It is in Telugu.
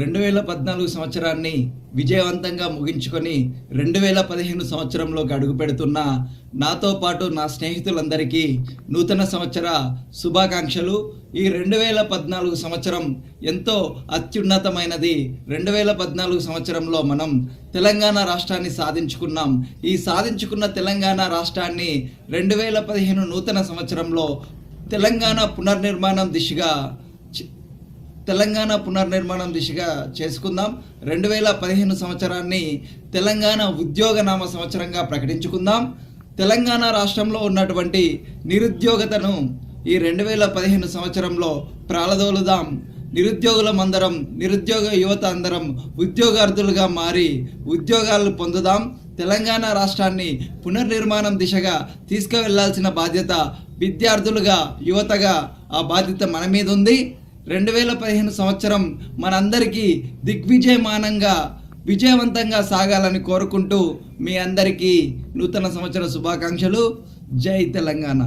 రెండు వేల పద్నాలుగు సంవత్సరాన్ని విజయవంతంగా ముగించుకొని రెండు వేల పదిహేను సంవత్సరంలోకి అడుగు పెడుతున్న నాతో పాటు నా స్నేహితులందరికీ నూతన సంవత్సర శుభాకాంక్షలు. ఈ రెండు వేల పద్నాలుగు సంవత్సరం ఎంతో అత్యున్నతమైనది. రెండు వేల పద్నాలుగు సంవత్సరంలో మనం తెలంగాణ రాష్ట్రాన్ని సాధించుకున్నాం. ఈ సాధించుకున్న తెలంగాణ రాష్ట్రాన్ని రెండు వేల పదిహేను నూతన సంవత్సరంలో తెలంగాణ పునర్నిర్మాణం దిశగా తెలంగాణ పునర్నిర్మాణం దిశగా చేసుకుందాం. రెండు వేల పదిహేను సంవత్సరాన్ని తెలంగాణ ఉద్యోగనామ సంవత్సరంగా ప్రకటించుకుందాం. తెలంగాణ రాష్ట్రంలో ఉన్నటువంటి నిరుద్యోగతను ఈ రెండు వేల పదిహేను సంవత్సరంలో ప్రాలదోలుదాం నిరుద్యోగులం అందరం నిరుద్యోగ యువత అందరం ఉద్యోగార్థులుగా మారి ఉద్యోగాలు పొందుదాం. తెలంగాణ రాష్ట్రాన్ని పునర్నిర్మాణం దిశగా తీసుకువెళ్ళాల్సిన బాధ్యత విద్యార్థులుగా యువతగా ఆ బాధ్యత మన మీద ఉంది రెండు వేల పదిహేను సంవత్సరం మనందరికీ దిగ్విజయమానంగా విజయవంతంగా సాగాలని కోరుకుంటూ మీ అందరికీ నూతన సంవత్సర శుభాకాంక్షలు. జై తెలంగాణ.